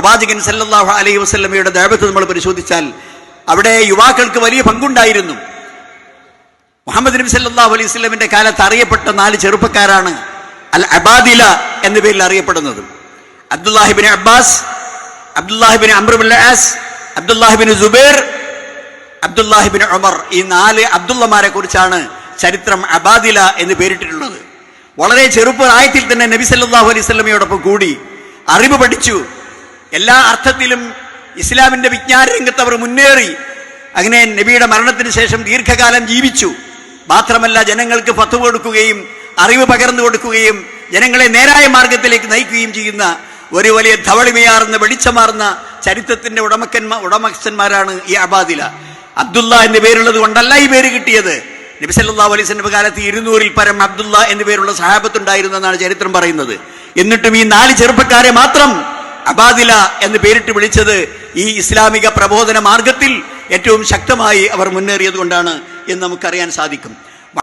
പ്രവാചകൻ സല്ലല്ലാഹു അലൈഹി വസ്ലമയുടെ ദേവത്ത് നമ്മൾ പരിശോധിച്ചാൽ അവിടെ യുവാക്കൾക്ക് വലിയ പങ്കുണ്ടായിരുന്നു. മുഹമ്മദ് നബി സല്ലാഹു അലൈഹി വസ്ലമിന്റെ കാലത്ത് അറിയപ്പെട്ട നാല് ചെറുപ്പക്കാരാണ് അൽ അബാദില എന്ന പേരിൽ അറിയപ്പെടുന്നത്. അബ്ദുല്ലാഹിബിൻ അബ്ബാസ് അബ്ദുല്ലാഹിബിൻ അമ്രുബുല്ലാസ് അബ്ദുല്ലാഹിബിൻ ജുബേർ അബ്ദുല്ലാഹിബിൻ ഉമർ. ഈ നാല് അബ്ദുള്ളമാരെ കുറിച്ചാണ് ചരിത്രം അബാദില എന്ന് പേരിട്ടിട്ടുള്ളത്. വളരെ ചെറുപ്പപ്രായത്തിൽ തന്നെ നബി സല്ലാഹു അലൈഹി സ്വലമയോടൊപ്പം കൂടി അറിവ് പഠിച്ചു. എല്ലാ അർത്ഥത്തിലും ഇസ്ലാമിന്റെ വിജ്ഞാന രംഗത്ത് അവർ മുന്നേറി. അങ്ങനെ നബിയുടെ മരണത്തിന് ശേഷം ദീർഘകാലം ജീവിച്ചു. മാത്രമല്ല ജനങ്ങൾക്ക് പത്ത് കൊടുക്കുകയും അറിവ് പകർന്നു കൊടുക്കുകയും ജനങ്ങളെ നേരായ മാർഗത്തിലേക്ക് നയിക്കുകയും ചെയ്യുന്ന ഒരു വലിയ ധവളിമയാർന്ന വെളിച്ചമാർന്ന ചരിത്രത്തിന്റെ ഉടമക്കന്മാ ഉടമസ്ഥന്മാരാണ് ഈ അബാദില. അബ്ദുള്ള എന്ന പേരുള്ളത് കൊണ്ടല്ല ഈ പേര് കിട്ടിയത്. നബി അലൈഹി വസല്ലം കാലത്ത് ഇരുന്നൂറിൽ പരം അബ്ദുള്ള എന്ന പേരുള്ള സഹാബത്തുണ്ടായിരുന്നു എന്നാണ് ചരിത്രം പറയുന്നത്. എന്നിട്ടും ഈ നാല് ചെറുപ്പക്കാരെ മാത്രം അബാദില എന്ന് പേരിട്ട് വിളിച്ചത് ഈ ഇസ്ലാമിക പ്രബോധന മാർഗത്തിൽ ഏറ്റവും ശക്തമായി അവർ മുന്നേറിയത് കൊണ്ടാണ് എന്ന് നമുക്കറിയാൻ സാധിക്കും.